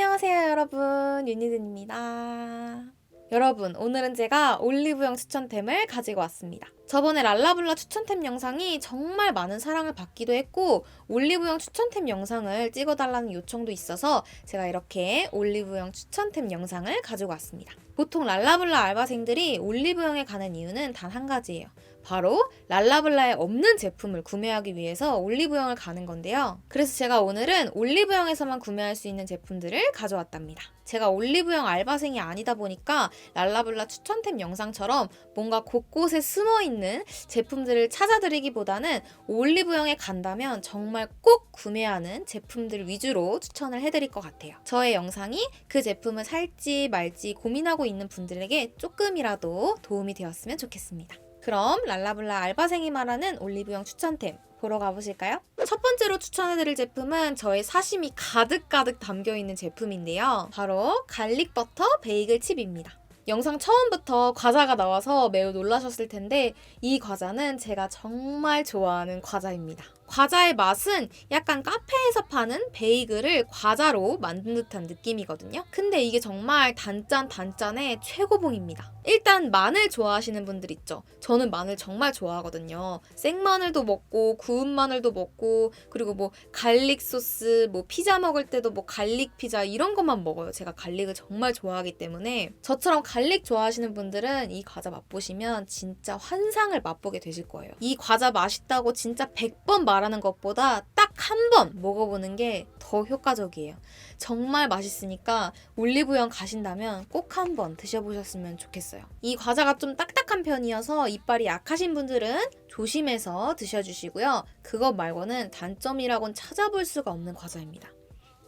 안녕하세요 여러분. 윤희든입니다. 여러분 오늘은 제가 올리브영 추천템을 가지고 왔습니다. 저번에 랄라블라 추천템 영상이 정말 많은 사랑을 받기도 했고 올리브영 추천템 영상을 찍어달라는 요청도 있어서 제가 이렇게 올리브영 추천템 영상을 가지고 왔습니다. 보통 랄라블라 알바생들이 올리브영에 가는 이유는 단 한 가지예요 바로 랄라블라에 없는 제품을 구매하기 위해서 올리브영을 가는 건데요. 그래서 제가 오늘은 올리브영에서만 구매할 수 있는 제품들을 가져왔답니다. 제가 올리브영 알바생이 아니다 보니까 랄라블라 추천템 영상처럼 뭔가 곳곳에 숨어 있는 제품들을 찾아드리기보다는 올리브영에 간다면 정말 꼭 구매하는 제품들 위주로 추천을 해드릴 것 같아요. 저의 영상이 그 제품을 살지 말지 고민하고 있는 분들에게 조금이라도 도움이 되었으면 좋겠습니다. 그럼 랄라블라 알바생이 말하는 올리브영 추천템 보러 가보실까요? 첫 번째로 추천해드릴 제품은 저의 사심이 가득가득 담겨있는 제품인데요. 바로 갈릭버터 베이글 칩입니다. 영상 처음부터 과자가 나와서 매우 놀라셨을 텐데 이 과자는 제가 정말 좋아하는 과자입니다. 과자의 맛은 약간 카페에서 파는 베이글을 과자로 만든 듯한 느낌이거든요. 근데 이게 정말 단짠 단짠의 최고봉입니다. 일단 마늘 좋아하시는 분들 있죠. 저는 마늘 정말 좋아하거든요. 생마늘도 먹고 구운 마늘도 먹고 그리고 뭐 갈릭 소스 뭐 피자 먹을 때도 뭐 갈릭 피자 이런 것만 먹어요. 제가 갈릭을 정말 좋아하기 때문에 저처럼 갈릭 좋아하시는 분들은 이 과자 맛보시면 진짜 환상을 맛보게 되실 거예요. 이 과자 맛있다고 진짜 100번 말하는 것보다 딱 한 번 먹어보는 게 더 효과적이에요. 정말 맛있으니까 올리브영 가신다면 꼭 한번 드셔보셨으면 좋겠어요. 이 과자가 좀 딱딱한 편이어서 이빨이 약하신 분들은 조심해서 드셔주시고요. 그것 말고는 단점이라곤 찾아볼 수가 없는 과자입니다.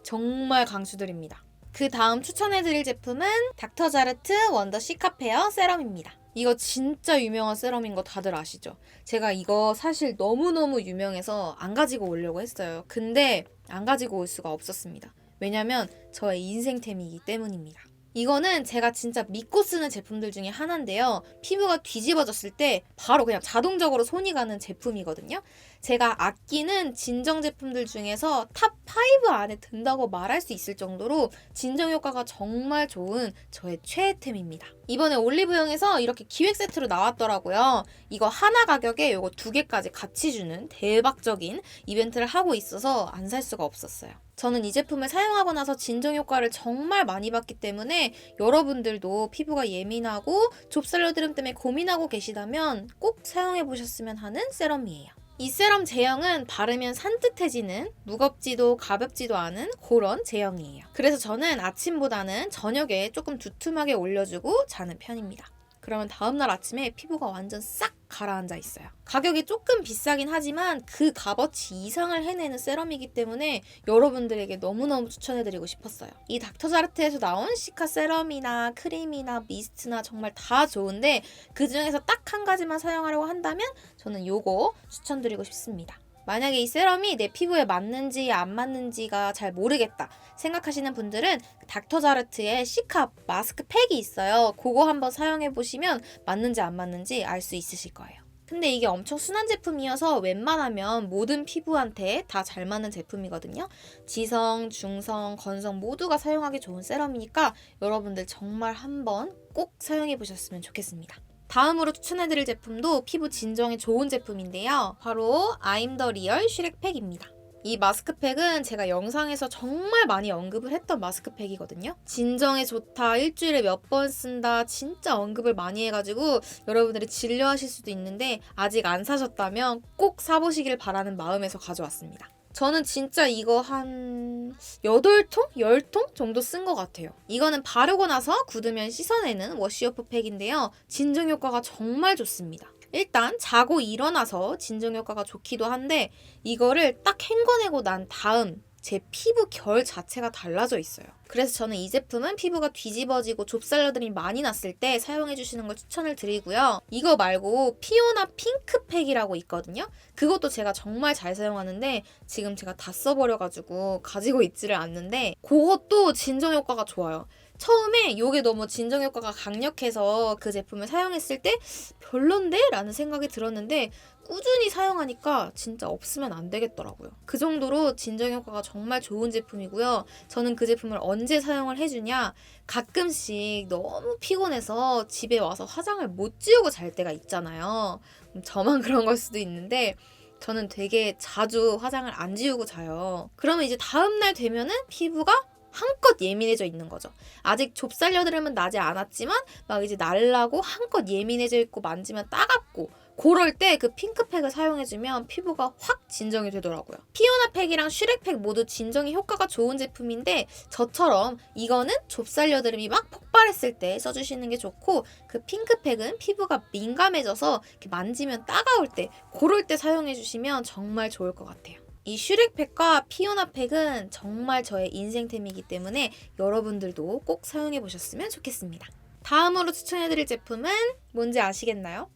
정말 강추드립니다. 그 다음 추천해드릴 제품은 닥터자르트 원더 시카페어 세럼입니다. 이거 진짜 유명한 세럼인 거 다들 아시죠? 제가 이거 사실 너무너무 유명해서 안 가지고 오려고 했어요. 근데 안 가지고 올 수가 없었습니다. 왜냐면 저의 인생템이기 때문입니다. 이거는 제가 진짜 믿고 쓰는 제품들 중에 하나인데요. 피부가 뒤집어졌을 때 바로 그냥 자동적으로 손이 가는 제품이거든요. 제가 아끼는 진정 제품들 중에서 탑5 안에 든다고 말할 수 있을 정도로 진정 효과가 정말 좋은 저의 최애템입니다. 이번에 올리브영에서 이렇게 기획 세트로 나왔더라고요. 이거 하나 가격에 이거 두 개까지 같이 주는 대박적인 이벤트를 하고 있어서 안 살 수가 없었어요. 저는 이 제품을 사용하고 나서 진정 효과를 정말 많이 받기 때문에 여러분들도 피부가 예민하고 좁쌀러드름 때문에 고민하고 계시다면 꼭 사용해 보셨으면 하는 세럼이에요. 이 세럼 제형은 바르면 산뜻해지는 무겁지도 가볍지도 않은 그런 제형이에요. 그래서 저는 아침보다는 저녁에 조금 두툼하게 올려주고 자는 편입니다. 그러면 다음날 아침에 피부가 완전 싹 가라앉아 있어요. 가격이 조금 비싸긴 하지만 그 값어치 이상을 해내는 세럼이기 때문에 여러분들에게 너무너무 추천해드리고 싶었어요. 이 닥터자르트에서 나온 시카 세럼이나 크림이나 미스트나 정말 다 좋은데 그 중에서 딱 한 가지만 사용하려고 한다면 저는 요거 추천드리고 싶습니다. 만약에 이 세럼이 내 피부에 맞는지 안 맞는지가 잘 모르겠다 생각하시는 분들은 닥터자르트의 시카 마스크 팩이 있어요. 그거 한번 사용해 보시면 맞는지 안 맞는지 알 수 있으실 거예요. 근데 이게 엄청 순한 제품이어서 웬만하면 모든 피부한테 다 잘 맞는 제품이거든요. 지성, 중성, 건성 모두가 사용하기 좋은 세럼이니까 여러분들 정말 한번 꼭 사용해 보셨으면 좋겠습니다. 다음으로 추천해드릴 제품도 피부 진정에 좋은 제품인데요. 바로 the Real 슈렉팩입니다. 이 마스크팩은 제가 영상에서 정말 많이 언급을 했던 마스크팩이거든요. 진정에 좋다, 일주일에 몇 번 쓴다, 진짜 언급을 많이 해가지고 여러분들이 진료하실 수도 있는데 아직 안 사셨다면 꼭 사보시길 바라는 마음에서 가져왔습니다. 저는 진짜 이거 한 8통? 10통 정도 쓴 것 같아요. 이거는 바르고 나서 굳으면 씻어내는 워시오프 팩인데요. 진정 효과가 정말 좋습니다. 일단 자고 일어나서 진정 효과가 좋기도 한데 이거를 딱 헹궈내고 난 다음 제 피부 결 자체가 달라져 있어요. 그래서 저는 이 제품은 피부가 뒤집어지고 좁쌀러들이 많이 났을 때 사용해 주시는 걸 추천을 드리고요. 이거 말고 피오나 핑크팩이라고 있거든요. 그것도 제가 정말 잘 사용하는데 지금 제가 다 써버려가지고 가지고 있지를 않는데 그것도 진정 효과가 좋아요. 처음에 이게 너무 진정 효과가 강력해서 그 제품을 사용했을 때 별론데? 라는 생각이 들었는데 꾸준히 사용하니까 진짜 없으면 안 되겠더라고요. 그 정도로 진정 효과가 정말 좋은 제품이고요. 저는 그 제품을 언제 사용을 해주냐? 가끔씩 너무 피곤해서 집에 와서 화장을 못 지우고 잘 때가 있잖아요. 음, 저만 그런 걸 수도 있는데 저는 되게 자주 화장을 안 지우고 자요. 그러면 이제 다음날 되면은 피부가 한껏 예민해져 있는 거죠. 아직 좁쌀 여드름은 나지 않았지만 막 이제 날라고 한껏 예민해져 있고 만지면 따갑고 그럴 때 그 핑크팩을 사용해주면 피부가 확 진정이 되더라고요. 피오나 팩이랑 슈렉팩 모두 진정이 효과가 좋은 제품인데 저처럼 이거는 좁쌀 여드름이 막 폭발했을 때 써주시는 게 좋고 그 핑크팩은 피부가 민감해져서 만지면 따가울 때 그럴 때 사용해주시면 정말 좋을 것 같아요. 이 슈렉팩과 피오나팩은 정말 저의 인생템이기 때문에 여러분들도 꼭 사용해 보셨으면 좋겠습니다. 다음으로 추천해드릴 제품은 뭔지 아시겠나요?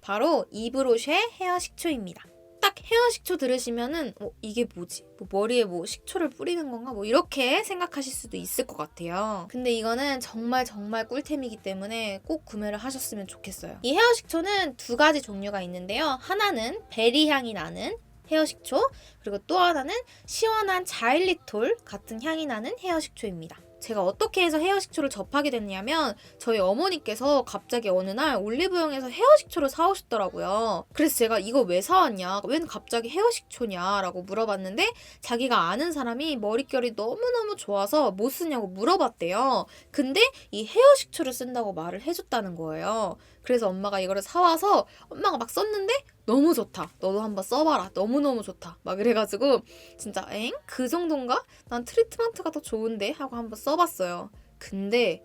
바로 이브로쉐 헤어 식초입니다. 딱 헤어 식초 들으시면은 어, 이게 뭐지? 뭐 머리에 뭐 식초를 뿌리는 건가? 뭐 이렇게 생각하실 수도 있을 것 같아요. 근데 이거는 정말 정말 꿀템이기 때문에 꼭 구매를 하셨으면 좋겠어요. 이 헤어 식초는 두 가지 종류가 있는데요. 하나는 베리 향이 나는 헤어 식초, 그리고 또 하나는 시원한 자일리톨 같은 향이 나는 헤어 식초입니다. 제가 어떻게 해서 헤어 식초를 접하게 됐냐면 저희 어머니께서 갑자기 어느 날 올리브영에서 헤어 식초를 사오셨더라고요. 그래서 제가 이거 왜 사왔냐, 웬 갑자기 헤어 식초냐라고 물어봤는데 자기가 아는 사람이 머릿결이 너무너무 좋아서 뭐 쓰냐고 물어봤대요. 근데 이 헤어 식초를 쓴다고 말을 해줬다는 거예요. 그래서 엄마가 이거를 사와서 엄마가 막 썼는데 너무 좋다. 너도 한번 써봐라. 너무너무 좋다. 막 이래가지고 진짜 엥? 그 정도인가? 난 트리트먼트가 더 좋은데? 하고 한번 써봤어요. 근데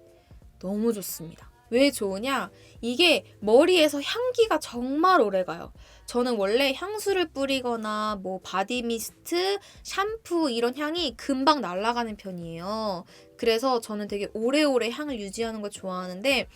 너무 좋습니다. 왜 좋으냐? 이게 머리에서 향기가 정말 오래 가요. 저는 원래 향수를 뿌리거나 뭐 바디 미스트, 샴푸 이런 향이 금방 날아가는 편이에요. 그래서 저는 되게 오래오래 향을 유지하는 걸 좋아하는데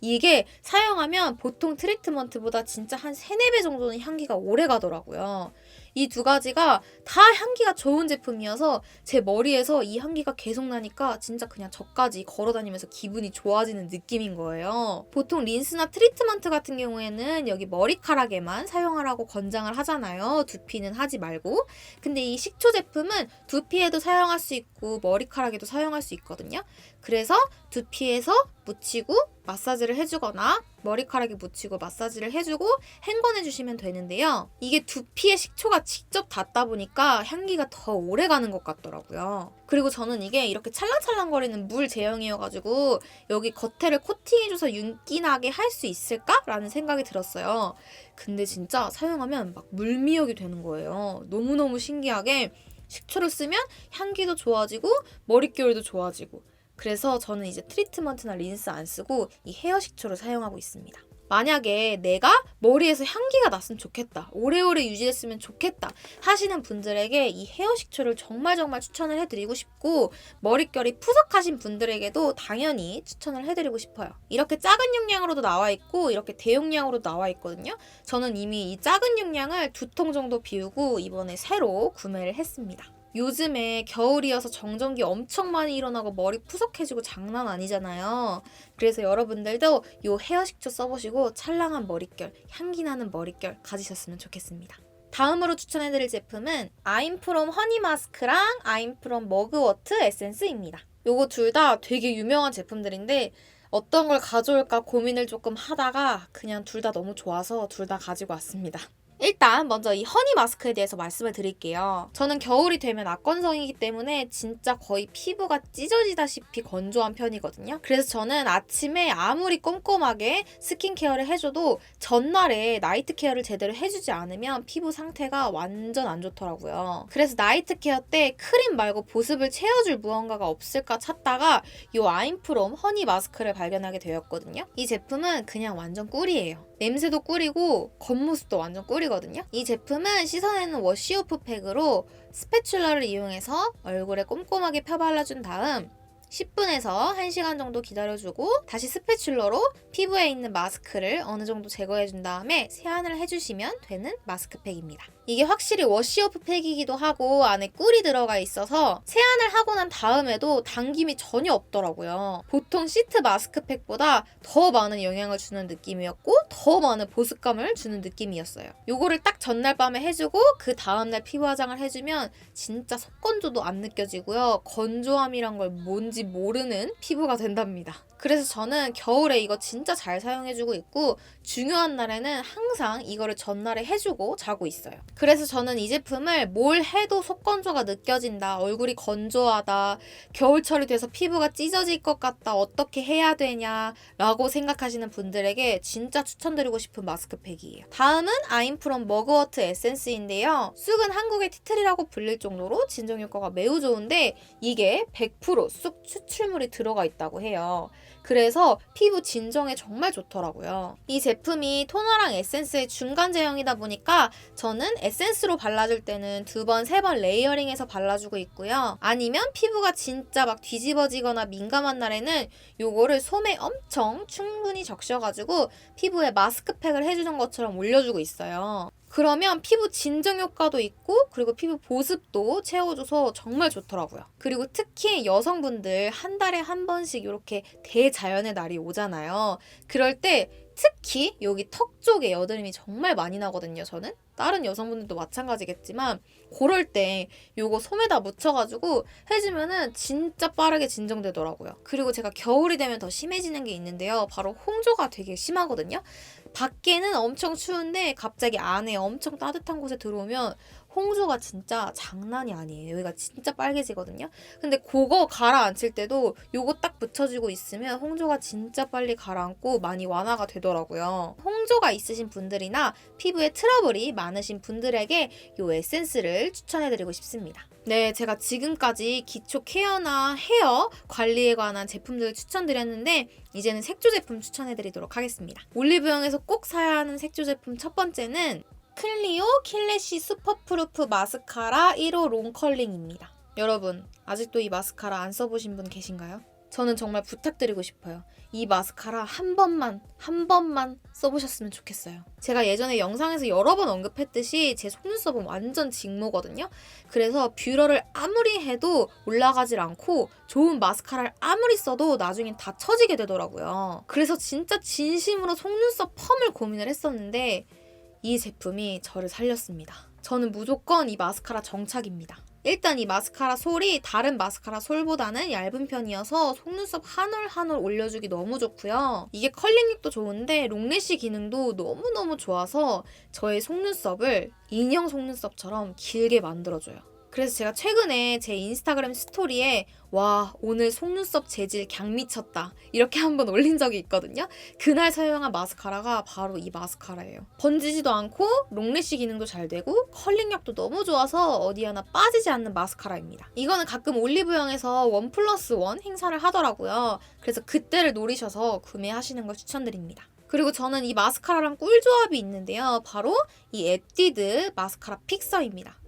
이게 사용하면 보통 트리트먼트보다 진짜 한 3, 4배 정도는 향기가 오래 가더라고요. 이 두 가지가 다 향기가 좋은 제품이어서 제 머리에서 이 향기가 계속 나니까 진짜 그냥 저까지 걸어 다니면서 기분이 좋아지는 느낌인 거예요. 보통 린스나 트리트먼트 같은 경우에는 여기 머리카락에만 사용하라고 권장을 하잖아요. 두피는 하지 말고. 근데 이 식초 제품은 두피에도 사용할 수 있고 머리카락에도 사용할 수 있거든요. 그래서 두피에서 묻히고 마사지를 해주거나 머리카락에 묻히고 마사지를 해주고 헹궈내 주시면 되는데요. 이게 두피에 식초가 직접 닿다 보니까 향기가 더 오래 가는 것 같더라고요. 그리고 저는 이게 이렇게 찰랑찰랑거리는 물 제형이어가지고 여기 겉에를 코팅해줘서 윤기나게 할 수 있을까라는 생각이 들었어요. 근데 진짜 사용하면 막 물미역이 되는 거예요. 너무너무 신기하게 식초를 쓰면 향기도 좋아지고 머릿결도 좋아지고 그래서 저는 이제 트리트먼트나 린스 안 쓰고 이 헤어 식초를 사용하고 있습니다. 만약에 내가 머리에서 향기가 났으면 좋겠다. 오래오래 유지했으면 좋겠다. 하시는 분들에게 이 헤어 식초를 정말 정말 추천을 해드리고 싶고 머릿결이 푸석하신 분들에게도 당연히 추천을 해드리고 싶어요. 이렇게 작은 용량으로도 나와 있고 이렇게 대용량으로 나와 있거든요. 저는 이미 이 작은 용량을 두 통 정도 비우고 이번에 새로 구매를 했습니다. 요즘에 겨울이어서 정전기 엄청 많이 일어나고 머리 푸석해지고 장난 아니잖아요. 그래서 여러분들도 이 헤어 식초 써보시고 찰랑한 머릿결, 향기 나는 머릿결 가지셨으면 좋겠습니다. 다음으로 추천해드릴 제품은 아임프롬 허니 마스크랑 아임프롬 머그워트 에센스입니다. 요거 둘 다 되게 유명한 제품들인데 어떤 걸 가져올까 고민을 조금 하다가 그냥 둘 다 너무 좋아서 둘 다 가지고 왔습니다. 일단 먼저 이 허니 마스크에 대해서 말씀을 드릴게요. 저는 겨울이 되면 악건성이기 때문에 진짜 거의 피부가 찢어지다시피 건조한 편이거든요. 그래서 저는 아침에 아무리 꼼꼼하게 스킨케어를 해줘도 전날에 나이트 케어를 제대로 해주지 않으면 피부 상태가 완전 안 좋더라고요. 그래서 나이트 케어 때 크림 말고 보습을 채워줄 무언가가 없을까 찾다가 이 아임프롬 허니 마스크를 발견하게 되었거든요. 이 제품은 그냥 완전 꿀이에요. 냄새도 꿀이고 겉모습도 완전 꿀이거든요. 이 제품은 씻어내는 워시오프 팩으로 스패츌러를 이용해서 얼굴에 꼼꼼하게 펴발라준 다음 10분에서 1시간 정도 기다려주고 다시 스패츌러로 피부에 있는 마스크를 어느 정도 제거해준 다음에 세안을 해주시면 되는 마스크팩입니다. 이게 확실히 워시오프 팩이기도 하고 안에 꿀이 들어가 있어서 세안을 하고 난 다음에도 당김이 전혀 없더라고요. 보통 시트 마스크팩보다 더 많은 영향을 주는 느낌이었고 더 많은 보습감을 주는 느낌이었어요. 요거를 딱 전날 밤에 해주고 그 다음날 피부 화장을 해주면 진짜 속건조도 안 느껴지고요. 건조함이란 걸 뭔지 모르는 피부가 된답니다. 그래서 저는 겨울에 이거 진짜 잘 사용해주고 있고 중요한 날에는 항상 이거를 전날에 해주고 자고 있어요. 그래서 저는 이 제품을 뭘 해도 속건조가 느껴진다, 얼굴이 건조하다, 겨울철이 돼서 피부가 찢어질 것 같다, 어떻게 해야 되냐라고 생각하시는 분들에게 진짜 추천드리고 싶은 마스크팩이에요. 다음은 아임프롬 머그워트 에센스인데요. 쑥은 한국의 티틀이라고 불릴 정도로 진정 효과가 매우 좋은데 이게 100%쑥 추출물이 들어가 있다고 해요. 그래서 피부 진정에 정말 좋더라고요. 이 제품이 토너랑 에센스의 중간 제형이다 보니까 저는 에센스로 발라줄 때는 두 번, 세 번 레이어링해서 발라주고 있고요. 아니면 피부가 진짜 막 뒤집어지거나 민감한 날에는 요거를 솜에 엄청 충분히 적셔가지고 피부에 마스크팩을 해주는 것처럼 올려주고 있어요. 그러면 피부 진정 효과도 있고 그리고 피부 보습도 채워줘서 정말 좋더라고요. 그리고 특히 여성분들 한 달에 한 번씩 이렇게 대자연의 날이 오잖아요. 그럴 때 특히 여기 턱 쪽에 여드름이 정말 많이 나거든요, 저는. 다른 여성분들도 마찬가지겠지만 그럴 때 요거 솜에다 묻혀가지고 해주면은 진짜 빠르게 진정되더라고요. 그리고 제가 겨울이 되면 더 심해지는 게 있는데요. 바로 홍조가 되게 심하거든요. 밖에는 엄청 추운데 갑자기 안에 엄청 따뜻한 곳에 들어오면 홍조가 진짜 장난이 아니에요. 여기가 진짜 빨개지거든요. 근데 그거 가라앉힐 때도 요거 딱 붙여주고 있으면 홍조가 진짜 빨리 가라앉고 많이 완화가 되더라고요. 홍조가 있으신 분들이나 피부에 트러블이 많으신 분들에게 요 에센스를 추천해드리고 싶습니다. 네, 제가 지금까지 기초 케어나 헤어 관리에 관한 제품들을 추천드렸는데 이제는 색조 제품 추천해드리도록 하겠습니다. 올리브영에서 꼭 사야 하는 색조 제품 첫 번째는 클리오 킬래시 슈퍼프루프 마스카라 1호 롱컬링입니다. 여러분, 아직도 이 마스카라 안 써보신 분 계신가요? 저는 정말 부탁드리고 싶어요. 이 마스카라 한 번만, 한 번만 써보셨으면 좋겠어요. 제가 예전에 영상에서 여러 번 언급했듯이 제 속눈썹은 완전 직모거든요. 그래서 뷰러를 아무리 해도 올라가질 않고 좋은 마스카라를 아무리 써도 나중엔 다 처지게 되더라고요. 그래서 진짜 진심으로 속눈썹 펌을 고민을 했었는데 이 제품이 저를 살렸습니다. 저는 무조건 이 마스카라 정착입니다. 일단 이 마스카라 솔이 다른 마스카라 솔보다는 얇은 편이어서 속눈썹 한 올 한 올 올려주기 너무 좋고요. 이게 컬링력도 좋은데 롱래쉬 기능도 너무너무 좋아서 저의 속눈썹을 인형 속눈썹처럼 길게 만들어줘요. 그래서 제가 최근에 제 인스타그램 스토리에 와 오늘 속눈썹 재질 강 미쳤다 이렇게 한번 올린 적이 있거든요. 그날 사용한 마스카라가 바로 이 마스카라예요. 번지지도 않고 롱래쉬 기능도 잘 되고 컬링력도 너무 좋아서 어디 하나 빠지지 않는 마스카라입니다. 이거는 가끔 올리브영에서 원 플러스 원 행사를 하더라고요. 그래서 그때를 노리셔서 구매하시는 걸 추천드립니다. 그리고 저는 이 마스카라랑 꿀조합이 있는데요. 바로 이 에뛰드 마스카라 픽서입니다.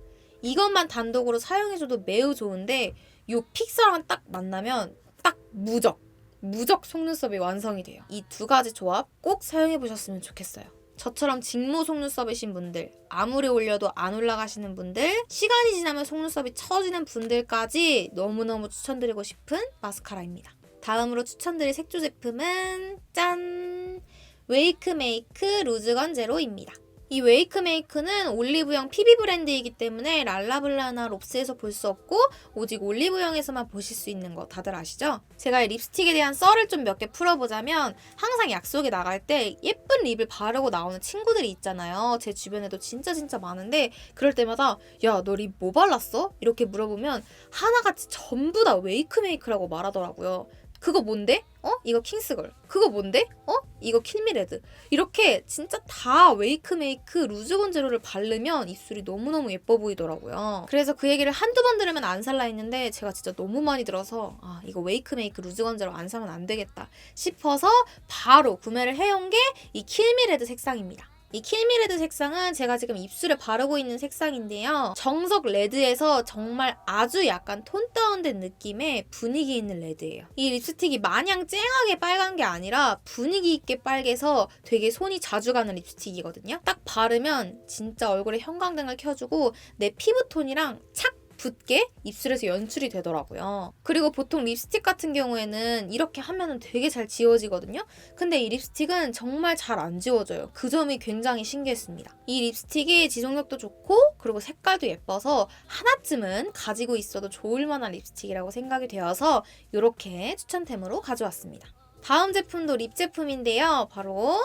이것만 단독으로 사용해줘도 매우 좋은데 이 픽서랑 딱 만나면 딱 무적 무적 속눈썹이 완성이 돼요. 이 두 가지 조합 꼭 사용해 보셨으면 좋겠어요. 저처럼 직모 속눈썹이신 분들, 아무리 올려도 안 올라가시는 분들, 시간이 지나면 속눈썹이 처지는 분들까지 너무너무 추천드리고 싶은 마스카라입니다. 다음으로 추천드릴 색조 제품은 짠! 웨이크메이크 루즈건 제로입니다. 이 웨이크메이크는 올리브영 PB 브랜드이기 때문에 랄라블라나 롭스에서 볼 수 없고 오직 올리브영에서만 보실 수 있는 거 다들 아시죠? 제가 이 립스틱에 대한 썰을 좀 몇 개 풀어보자면 항상 약속에 나갈 때 예쁜 립을 바르고 나오는 친구들이 있잖아요. 제 주변에도 진짜 진짜 많은데 그럴 때마다 야 너 립 뭐 발랐어? 이렇게 물어보면 하나같이 전부 다 웨이크메이크라고 말하더라고요. 그거 뭔데? 어? 이거 킹스걸. 그거 뭔데? 어? 이거 킬미레드. 이렇게 진짜 다 웨이크메이크 루즈건 제로를 바르면 입술이 너무너무 예뻐 보이더라고요. 그래서 그 얘기를 한두 번 들으면 안 살라 했는데 제가 진짜 너무 많이 들어서 아, 이거 웨이크메이크 루즈건 제로 안 사면 안 되겠다 싶어서 바로 구매를 해온 게 이 킬미레드 색상입니다. 이 킬미 레드 색상은 제가 지금 입술에 바르고 있는 색상인데요. 정석 레드에서 정말 아주 약간 톤 다운된 느낌의 분위기 있는 레드예요. 이 립스틱이 마냥 쨍하게 빨간 게 아니라 분위기 있게 빨개서 되게 손이 자주 가는 립스틱이거든요. 딱 바르면 진짜 얼굴에 형광등을 켜주고 내 피부톤이랑 착 붙게 입술에서 연출이 되더라고요. 그리고 보통 립스틱 같은 경우에는 이렇게 하면은 되게 잘 지워지거든요. 근데 이 립스틱은 정말 잘 안 지워져요. 그 점이 굉장히 신기했습니다. 이 립스틱이 지속력도 좋고 그리고 색깔도 예뻐서 하나쯤은 가지고 있어도 좋을 만한 립스틱이라고 생각이 되어서 이렇게 추천템으로 가져왔습니다. 다음 제품도 립 제품인데요. 바로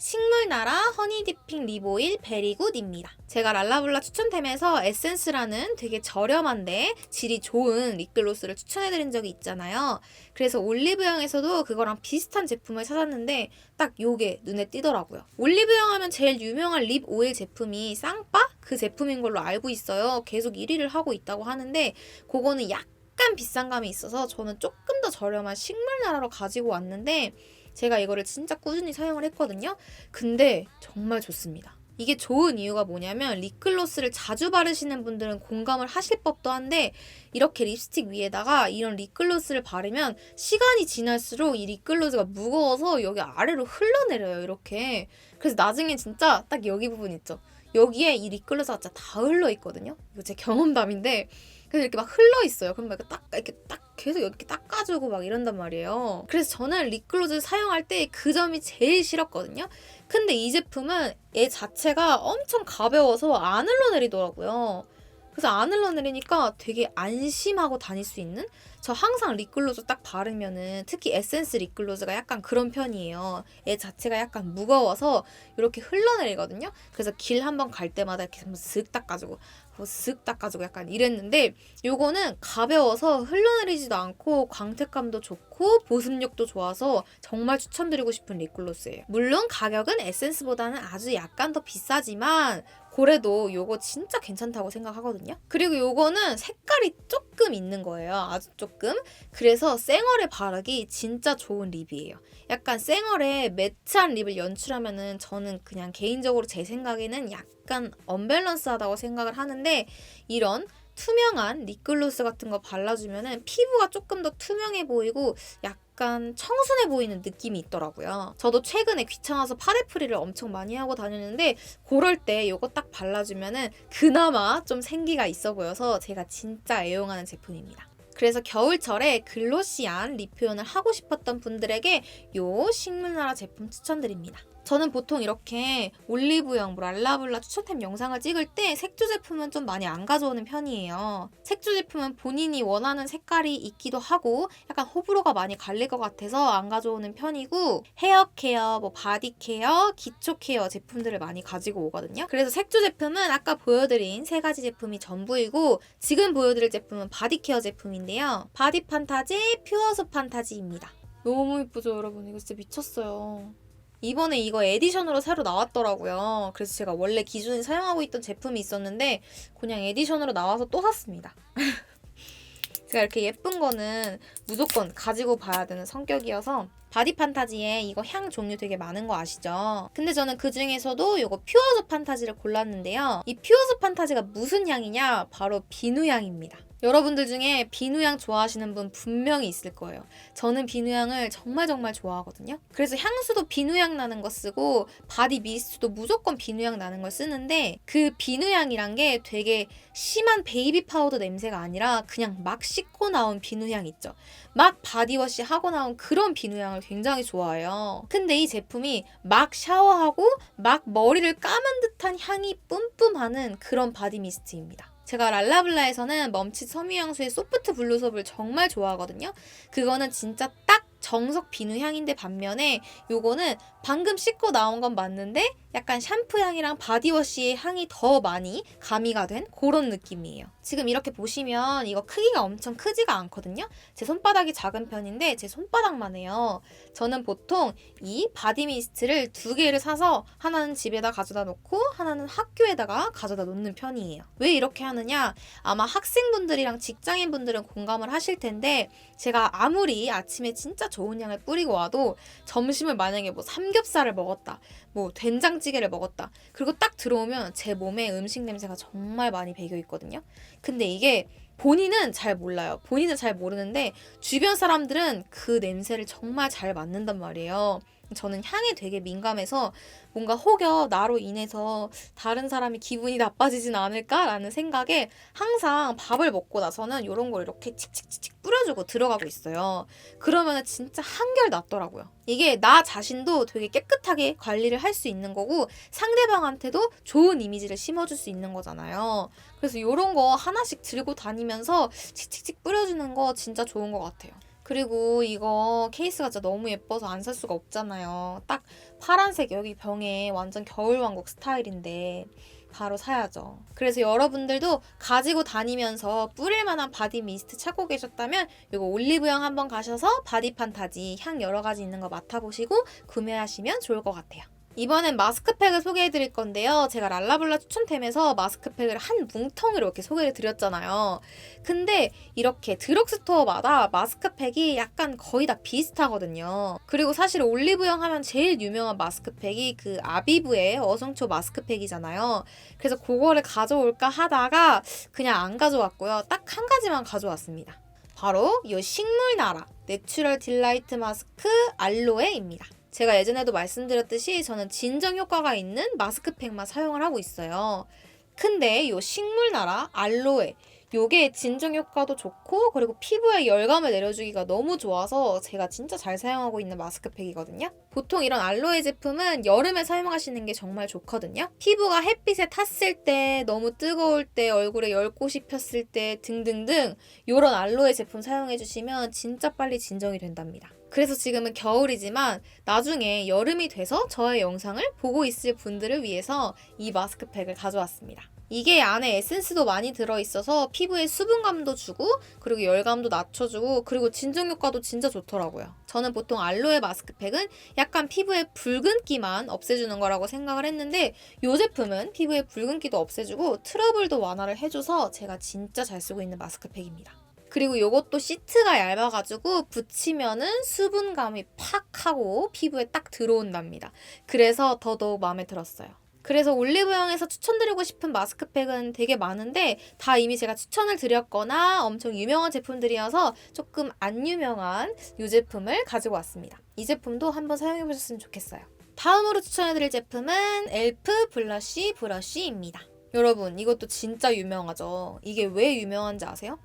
식물나라 허니디핑 립오일 베리굿입니다. 제가 랄라블라 추천템에서 에센스라는 되게 저렴한데 질이 좋은 립글로스를 추천해드린 적이 있잖아요. 그래서 올리브영에서도 그거랑 비슷한 제품을 찾았는데 딱 요게 눈에 띄더라고요. 올리브영 하면 제일 유명한 립 오일 제품이 쌍빠? 그 제품인 걸로 알고 있어요. 계속 1위를 하고 있다고 하는데 그거는 약간 비싼 감이 있어서 저는 조금 더 저렴한 식물나라로 가지고 왔는데 제가 이거를 진짜 꾸준히 사용을 했거든요. 근데 정말 좋습니다. 이게 좋은 이유가 뭐냐면 립글로스를 자주 바르시는 분들은 공감을 하실 법도 한데 이렇게 립스틱 위에다가 이런 립글로스를 바르면 시간이 지날수록 이 립글로스가 무거워서 여기 아래로 흘러내려요 이렇게 그래서 나중에 진짜 딱 여기 부분 있죠 여기에 이 립글로스가 진짜 다 흘러 있거든요 이거 제 경험담인데 그래서 이렇게 막 흘러 있어요. 그럼 막 딱 이렇게 딱 계속 이렇게 닦아주고 막 이런단 말이에요. 그래서 저는 립글로즈를 사용할 때 그 점이 제일 싫었거든요. 근데 이 제품은 얘 자체가 엄청 가벼워서 안 흘러내리더라고요. 그래서 안 흘러내리니까 되게 안심하고 다닐 수 있는 저 항상 립글로즈 딱 바르면은 특히 에센스 립글로즈가 약간 그런 편이에요. 얘 자체가 약간 무거워서 이렇게 흘러내리거든요. 그래서 길 한번 갈 때마다 이렇게 한번 쓱 닦아주고 쓱 닦아주고 약간 이랬는데 요거는 가벼워서 흘러내리지도 않고 광택감도 좋고 보습력도 좋아서 정말 추천드리고 싶은 립글로스예요. 물론 가격은 에센스보다는 아주 약간 더 비싸지만 그래도 요거 진짜 괜찮다고 생각하거든요. 그리고 요거는 색깔이 조금 있는 거예요. 아주 조금. 그래서 생얼에 바르기 진짜 좋은 립이에요. 약간 생얼에 매트한 립을 연출하면은 저는 그냥 개인적으로 제 생각에는 약간 언밸런스하다고 생각을 하는데 이런 투명한 립글로스 같은 거 발라주면은 피부가 조금 더 투명해 보이고 약간 청순해 보이는 느낌이 있더라고요. 저도 최근에 귀찮아서 파데프리를 엄청 많이 하고 다녔는데 그럴 때 이거 딱 발라주면은 그나마 좀 생기가 있어 보여서 제가 진짜 애용하는 제품입니다. 그래서 겨울철에 글로시한 립 표현을 하고 싶었던 분들에게 요 식물나라 제품 추천드립니다. 저는 보통 이렇게 올리브영, 뭐 랄라블라 추천템 영상을 찍을 때 색조 제품은 좀 많이 안 가져오는 편이에요. 색조 제품은 본인이 원하는 색깔이 있기도 하고 약간 호불호가 많이 갈릴 것 같아서 안 가져오는 편이고 헤어 케어, 뭐 바디 케어, 기초 케어 제품들을 많이 가지고 오거든요. 그래서 색조 제품은 아까 보여드린 세 가지 제품이 전부이고 지금 보여드릴 제품은 바디 케어 제품인데요. 바디 판타지, 퓨어소 판타지입니다. 너무 예쁘죠, 여러분? 이거 진짜 미쳤어요. 이번에 이거 에디션으로 새로 나왔더라고요. 그래서 제가 원래 기존에 사용하고 있던 제품이 있었는데 그냥 에디션으로 나와서 또 샀습니다. 제가 이렇게 예쁜 거는 무조건 가지고 봐야 되는 성격이어서 바디 판타지에 이거 향 종류 되게 많은 거 아시죠? 근데 저는 그 중에서도 이거 퓨어즈 판타지를 골랐는데요. 이 퓨어즈 판타지가 무슨 향이냐? 바로 비누 향입니다. 여러분들 중에 비누향 좋아하시는 분 분명히 있을 거예요. 저는 비누향을 정말 정말 좋아하거든요. 그래서 향수도 비누향 나는 거 쓰고 바디 미스트도 무조건 비누향 나는 걸 쓰는데 그 비누향이란 게 되게 심한 베이비 파우더 냄새가 아니라 그냥 막 씻고 나온 비누향 있죠. 막 바디워시 하고 나온 그런 비누향을 굉장히 좋아해요. 근데 이 제품이 막 샤워하고 막 머리를 감은 듯한 향이 뿜뿜하는 그런 바디 미스트입니다. 제가 랄라블라에서는 멈칫 섬유향수의 소프트 블루 섭을 정말 좋아하거든요. 그거는 진짜 딱 정석 비누 향인데 반면에 요거는 방금 씻고 나온 건 맞는데 약간 샴푸 향이랑 바디워시의 향이 더 많이 가미가 된 그런 느낌이에요. 지금 이렇게 보시면 이거 크기가 엄청 크지가 않거든요. 제 손바닥이 작은 편인데 제 손바닥만 해요. 저는 보통 이 바디 미스트를 두 개를 사서 하나는 집에다 가져다 놓고 하나는 학교에다가 가져다 놓는 편이에요. 왜 이렇게 하느냐? 아마 학생분들이랑 직장인분들은 공감을 하실 텐데 제가 아무리 아침에 진짜 좋은 향을 뿌리고 와도 점심을 만약에 뭐 삼겹살을 먹었다, 뭐 된장찌개를 먹었다. 그리고 딱 들어오면 제 몸에 음식 냄새가 정말 많이 배겨 있거든요. 근데 이게 본인은 잘 몰라요. 본인은 잘 모르는데 주변 사람들은 그 냄새를 정말 잘 맡는단 말이에요. 저는 향에 되게 민감해서 뭔가 혹여 나로 인해서 다른 사람이 기분이 나빠지진 않을까라는 생각에 항상 밥을 먹고 나서는 이런 걸 이렇게 칙칙칙칙 뿌려주고 들어가고 있어요. 그러면 진짜 한결 낫더라고요. 이게 나 자신도 되게 깨끗하게 관리를 할 수 있는 거고 상대방한테도 좋은 이미지를 심어줄 수 있는 거잖아요. 그래서 이런 거 하나씩 들고 다니면서 칙칙칙 뿌려주는 거 진짜 좋은 것 같아요. 그리고 이거 케이스가 진짜 너무 예뻐서 안 살 수가 없잖아요. 딱 파란색 여기 병에 완전 겨울왕국 스타일인데 바로 사야죠. 그래서 여러분들도 가지고 다니면서 뿌릴 만한 바디 미스트 찾고 계셨다면 이거 올리브영 한번 가셔서 바디 판타지 향 여러 가지 있는 거 맡아보시고 구매하시면 좋을 것 같아요. 이번엔 마스크팩을 소개해 드릴 건데요. 제가 랄라블라 추천템에서 마스크팩을 한 뭉텅이로 이렇게 소개를 드렸잖아요. 근데 이렇게 드럭스토어마다 마스크팩이 약간 거의 다 비슷하거든요. 그리고 사실 올리브영 하면 제일 유명한 마스크팩이 그 아비브의 어성초 마스크팩이잖아요. 그래서 그거를 가져올까 하다가 그냥 안 가져왔고요. 딱 한 가지만 가져왔습니다. 바로 이 식물나라 내추럴 딜라이트 마스크 알로에입니다. 제가 예전에도 말씀드렸듯이 저는 진정 효과가 있는 마스크팩만 사용을 하고 있어요. 근데 이 식물 나라 알로에 요게 진정 효과도 좋고 그리고 피부에 열감을 내려주기가 너무 좋아서 제가 진짜 잘 사용하고 있는 마스크팩이거든요. 보통 이런 알로에 제품은 여름에 사용하시는 게 정말 좋거든요. 피부가 햇빛에 탔을 때, 너무 뜨거울 때, 얼굴에 열꽃이 폈을 때 등등등 이런 알로에 제품 사용해 주시면 진짜 빨리 진정이 된답니다. 그래서 지금은 겨울이지만 나중에 여름이 돼서 저의 영상을 보고 있을 분들을 위해서 이 마스크팩을 가져왔습니다. 이게 안에 에센스도 많이 들어있어서 피부에 수분감도 주고 그리고 열감도 낮춰주고 그리고 진정 효과도 진짜 좋더라고요. 저는 보통 알로에 마스크팩은 약간 피부에 붉은기만 없애주는 거라고 생각을 했는데 이 제품은 피부에 붉은기도 없애주고 트러블도 완화를 해줘서 제가 진짜 잘 쓰고 있는 마스크팩입니다. 그리고 이것도 시트가 얇아가지고 붙이면은 수분감이 팍 하고 피부에 딱 들어온답니다. 그래서 더더욱 마음에 들었어요. 그래서 올리브영에서 추천드리고 싶은 마스크팩은 되게 많은데 다 이미 제가 추천을 드렸거나 엄청 유명한 제품들이어서 조금 안 유명한 이 제품을 가지고 왔습니다. 이 제품도 한번 사용해 보셨으면 좋겠어요. 다음으로 추천해드릴 제품은 엘프 블러쉬 브러쉬입니다. 여러분 이것도 진짜 유명하죠. 이게 왜 유명한지 아세요?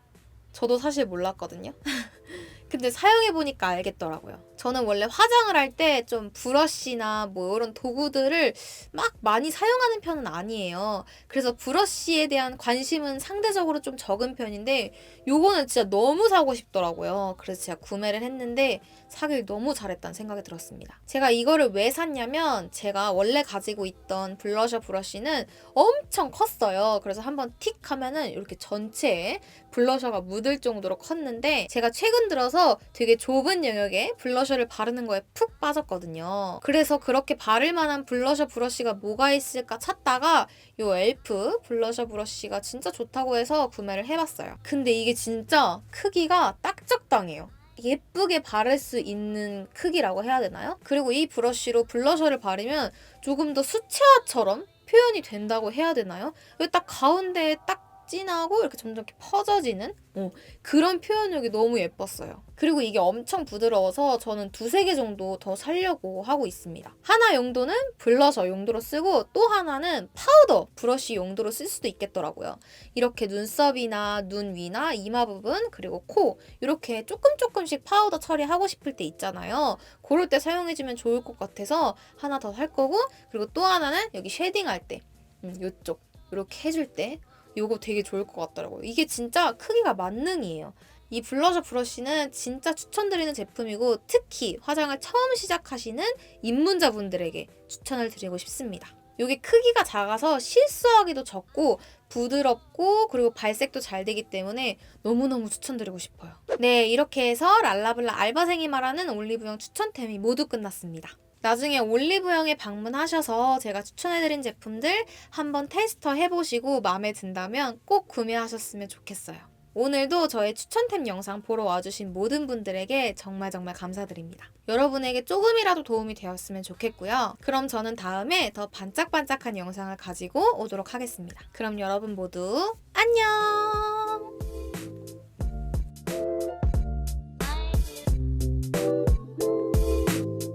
저도 사실 몰랐거든요. 근데 사용해보니까 알겠더라고요. 저는 원래 화장을 할 때 좀 브러쉬나 뭐 이런 도구들을 막 많이 사용하는 편은 아니에요. 그래서 브러쉬에 대한 관심은 상대적으로 좀 적은 편인데 요거는 진짜 너무 사고 싶더라고요. 그래서 제가 구매를 했는데 사길 너무 잘했다는 생각이 들었습니다. 제가 이거를 왜 샀냐면 제가 원래 가지고 있던 블러셔 브러쉬는 엄청 컸어요. 그래서 한번 틱 하면은 이렇게 전체에 블러셔가 묻을 정도로 컸는데 제가 최근 들어서 되게 좁은 영역에 블러셔 를 바르는 거에 푹 빠졌거든요. 그래서 그렇게 바를 만한 블러셔 브러쉬가 뭐가 있을까 찾다가 이 엘프 블러셔 브러쉬가 진짜 좋다고 해서 구매를 해봤어요. 근데 이게 진짜 크기가 딱 적당해요. 예쁘게 바를 수 있는 크기라고 해야 되나요? 그리고 이 브러쉬로 블러셔를 바르면 조금 더 수채화처럼 표현이 된다고 해야 되나요? 딱 가운데에 딱 진하고 이렇게 점점 이렇게 퍼져지는 어, 그런 표현력이 너무 예뻤어요. 그리고 이게 엄청 부드러워서 저는 두세 개 정도 더 살려고 하고 있습니다. 하나 용도는 블러셔 용도로 쓰고 또 하나는 파우더 브러쉬 용도로 쓸 수도 있겠더라고요. 이렇게 눈썹이나 눈 위나 이마 부분 그리고 코 이렇게 조금 조금씩 파우더 처리하고 싶을 때 있잖아요. 그럴 때 사용해주면 좋을 것 같아서 하나 더 살 거고 그리고 또 하나는 여기 쉐딩 할 때 음, 이쪽 이렇게 해줄 때 요거 되게 좋을 것 같더라고요. 이게 진짜 크기가 만능이에요. 이 블러셔 브러쉬는 진짜 추천드리는 제품이고 특히 화장을 처음 시작하시는 입문자분들에게 추천을 드리고 싶습니다. 이게 크기가 작아서 실수하기도 적고 부드럽고 그리고 발색도 잘 되기 때문에 너무너무 추천드리고 싶어요. 네, 이렇게 해서 랄라블라 알바생이 말하는 올리브영 추천템이 모두 끝났습니다. 나중에 올리브영에 방문하셔서 제가 추천해드린 제품들 한번 테스터 해보시고 마음에 든다면 꼭 구매하셨으면 좋겠어요. 오늘도 저의 추천템 영상 보러 와주신 모든 분들에게 정말 정말 감사드립니다. 여러분에게 조금이라도 도움이 되었으면 좋겠고요. 그럼 저는 다음에 더 반짝반짝한 영상을 가지고 오도록 하겠습니다. 그럼 여러분 모두 안녕!